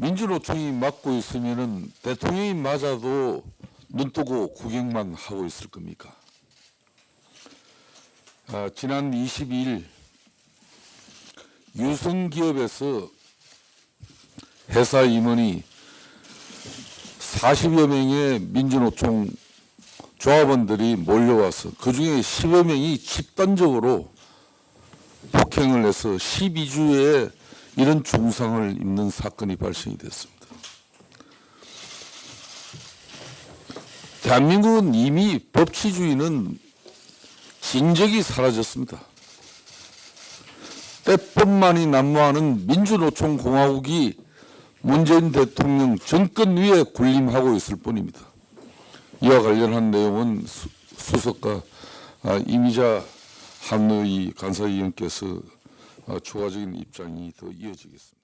민주노총이 맡고 있으면은 대통령이 맞아도 눈 뜨고 구경만 하고 있을 겁니까? 아, 지난 22일 유성기업에서 회사 임원이 40여 명의 민주노총 조합원들이 몰려와서 그 중에 10여 명이 집단적으로 폭행을 해서 12주에 이런 중상을 입는 사건이 발생이 됐습니다. 대한민국은 이미 법치주의는 진적이 사라졌습니다. 때뿐만이 난무하는 민주노총 공화국이 문재인 대통령 정권 위에 군림하고 있을 뿐입니다. 이와 관련한 내용은 수, 수석과 아, 이미자 한의 간사위원께서 아, 추가적인 입장이 더 이어지겠습니다.